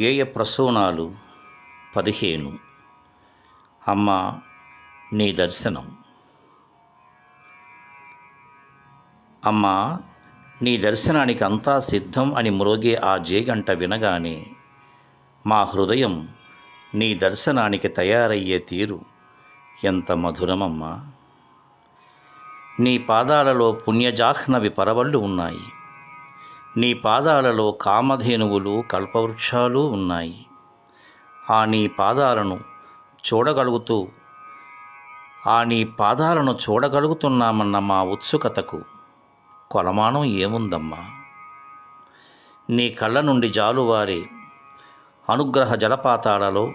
గేయ ప్రసూనాలు పదిహేను. అమ్మ నీ దర్శనం. అమ్మా నీ దర్శనానికి అంతా సిద్ధం అని మ్రోగే ఆ జేగంట వినగానే మా హృదయం నీ దర్శనానికి తయారయ్యే తీరు ఎంత మధురమమ్మా. నీ పాదాలలో పుణ్యజాహ్నవి పరవళ్ళు ఉన్నాయి. నీ పాదాలలో కామధేనువులు కల్పవృక్షాలు ఉన్నాయి. ఆ నీ పాదాలను చూడగలుగుతూ ఆ నీ పాదాలను చూడగలుగుతున్నామన్న మా ఉత్సుకతకు కొలమానం ఏముందమ్మా? నీ కళ్ళ నుండి జాలువారే అనుగ్రహ జలపాతాలలో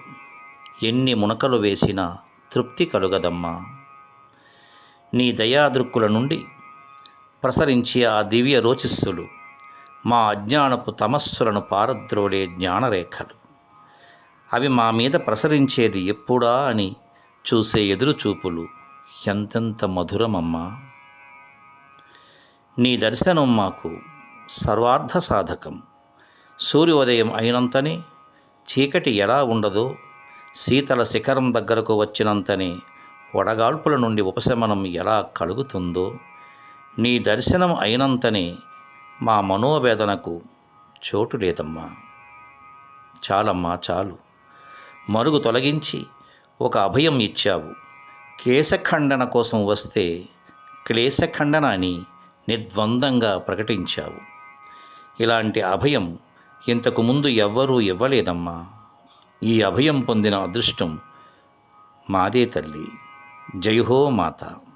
ఎన్ని మునకలు వేసినా తృప్తి కలుగదమ్మా. నీ దయాదృక్కుల నుండి ప్రసరించే ఆ దివ్య రోచిస్సులు మా అజ్ఞానపు తమస్సులను పారద్రోలే జ్ఞానరేఖలు. అవి మా మీద ప్రసరించేది ఎప్పుడా అని చూసే ఎదురుచూపులు ఎంతెంత మధురమమ్మా! నీ దర్శనం మాకు సర్వార్థ సాధకం. సూర్యోదయం అయినంతనే చీకటి ఎలా ఉండదో శీతల శిఖరం దగ్గరకు వచ్చినంతనే వడగాల్పుల నుండి ఉపశమనం ఎలా కలుగుతుందో నీ దర్శనం అయినంతనే మా మనోవేదనకు చోటు లేదమ్మా. చాలమ్మా చాలు. మరుగు తొలగించి ఒక అభయం ఇచ్చావు. కేశఖండన కోసం వస్తే క్లేశఖండన అని నిర్ద్వందంగా ప్రకటించావు. ఇలాంటి అభయం ఇంతకు ముందు ఎవ్వరూ ఇవ్వలేదమ్మా. ఈ అభయం పొందిన అదృష్టం మాదే తల్లి. జయహో మాత.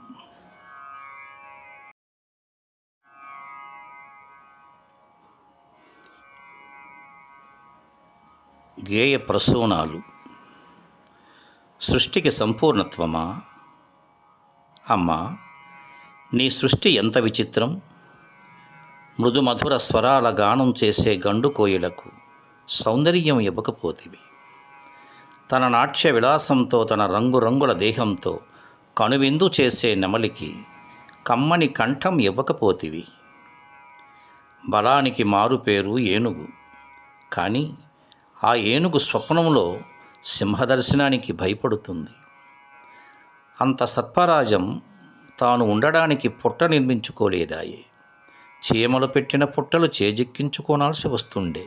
గేయ ప్రసూనాలు సృష్టికి సంపూర్ణత్వమా? అమ్మా నీ సృష్టి ఎంత విచిత్రం? మృదుమధుర స్వరాల గానం చేసే గండు కోయిలకు సౌందర్యం ఇవ్వకపోతివి. తన నాట్య విలాసంతో తన రంగురంగుల దేహంతో కనువిందు చేసే నెమలికి కమ్మని కంఠం ఇవ్వకపోతివి. బలానికి మారుపేరు ఏనుగు. కానీ ఆ ఏనుగు స్వప్నంలో సింహదర్శనానికి భయపడుతుంది. అంత సత్పరాజం తాను ఉండడానికి పుట్ట నిర్మించుకోలేదాయే. చీమలు పెట్టిన పుట్టలు చేజిక్కించుకోనాల్సి వస్తుండే.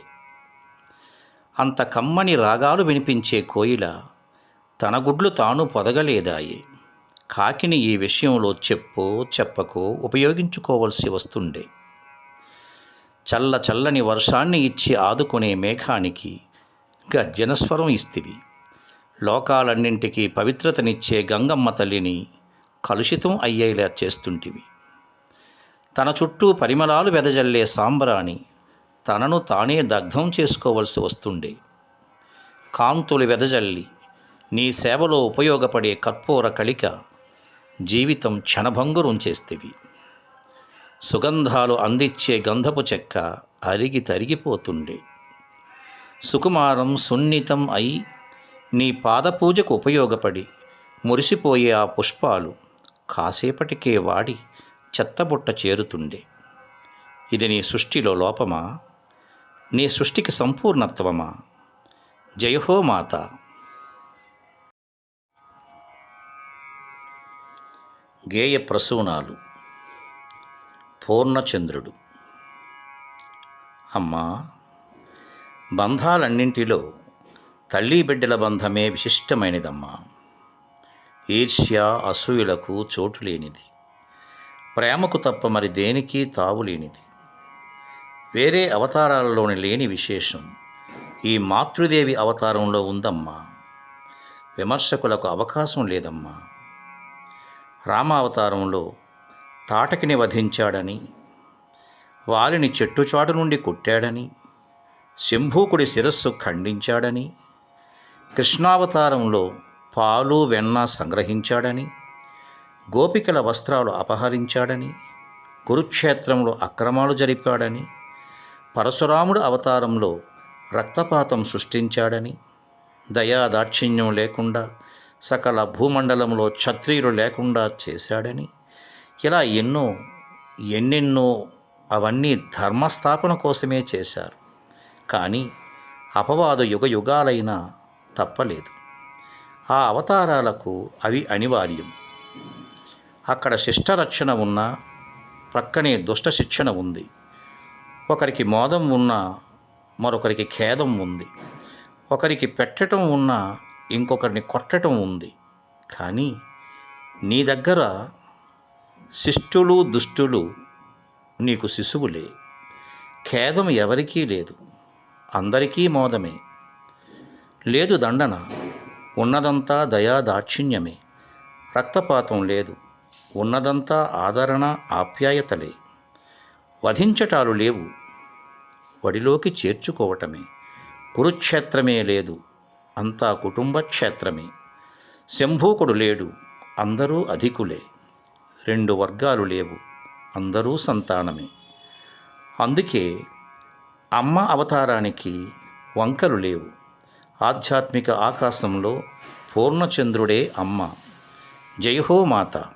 అంత కమ్మని రాగాలు వినిపించే కోయిల తన గుడ్లు తాను పొదగలేదాయే. కాకిని ఈ విషయంలో చెప్పు చెప్పకు ఉపయోగించుకోవలసి వస్తుండే. చల్ల చల్లని వర్షాన్ని ఇచ్చి ఆదుకునే మేఘానికి గర్జనస్వరం ఇస్తివి. లోకాలన్నింటికీ పవిత్రతనిచ్చే గంగమ్మ తల్లిని కలుషితం అయ్యేలా చేస్తుంటివి. తన చుట్టూ పరిమళాలు వెదజల్లే సాంబ్రాణి తనను తానే దగ్ధం చేసుకోవలసి వస్తుండే. కాంతులు వెదజల్లి నీ సేవలో ఉపయోగపడే కర్పూర కళిక జీవితం క్షణభంగురం చేస్తేవి. సుగంధాలు అందించే గంధపు చెక్క అరిగి తరిగిపోతుండే. సుకుమారం సున్నితం అయి నీ పాదపూజకు ఉపయోగపడి మురిసిపోయే ఆ పుష్పాలు కాసేపటికే వాడి చెత్తబుట్ట చేరుతుండే. ఇది నీ సృష్టిలో లోపమా? నీ సృష్టికి సంపూర్ణత్వమా? జయహో మాత! గేయ ప్రసూనాలు! పూర్ణచంద్రుడు! అమ్మా! బంధాలన్నింటిలో తల్లి బిడ్డల బంధమే విశిష్టమైనదమ్మా. ఈర్ష్య అసూయులకు చోటు లేనిది. ప్రేమకు తప్ప మరి దేనికి తావు లేనిది. వేరే అవతారాలలోని లేని విశేషం ఈ మాతృదేవి అవతారంలో ఉందమ్మా. విమర్శకులకు అవకాశం లేదమ్మా. రామావతారంలో తాటకిని వధించాడని వారిని చెట్టుచాటు నుండి కొట్టాడని శంభూకుడి శిరస్సు ఖండించాడని కృష్ణావతారంలో పాలు వెన్న సంగ్రహించాడని గోపికల వస్త్రాలు అపహరించాడని కురుక్షేత్రంలో అక్రమాలు జరిపాడని పరశురాముడు అవతారంలో రక్తపాతం సృష్టించాడని దయాదాక్షిణ్యం లేకుండా సకల భూమండలంలో క్షత్రియులు లేకుండా చేశాడని ఇలా ఎన్నో ఎన్నెన్నో అవన్నీ ధర్మస్థాపన కోసమే చేశారు. కానీ అపవాదు యుగ యుగాలైనా తప్పలేదు. ఆ అవతారాలకు అవి అనివార్యం. అక్కడ శిష్టరక్షణ ఉన్నా ప్రక్కనే దుష్ట శిక్షణ ఉంది. ఒకరికి మోదం ఉన్నా మరొకరికి ఖేదం ఉంది. ఒకరికి పెట్టడం ఉన్నా ఇంకొకరిని కొట్టడం ఉంది. కానీ నీ దగ్గర శిష్టులు దుష్టులు నీకు శిశువులే. ఖేదం ఎవరికీ లేదు. అందరికీ మోదమే. లేదు దండన ఉన్నదంతా దయా దాక్షిణ్యమే రక్తపాతం లేదు ఉన్నదంతా ఆదరణ ఆప్యాయతలే. వధించటాలు లేవు వడిలోకి చేర్చుకోవటమే. కురుక్షేత్రమే లేదు అంతా కుటుంబ క్షేత్రమే శంభూకుడు లేడు అందరూ అధికులే. రెండు వర్గాలు లేవు అందరూ సంతానమే. అందుకే అమ్మ అవతారానికి వంకలు లేవు. ఆధ్యాత్మిక ఆకాశంలో పూర్ణచంద్రుడే అమ్మ. జై హో మాత.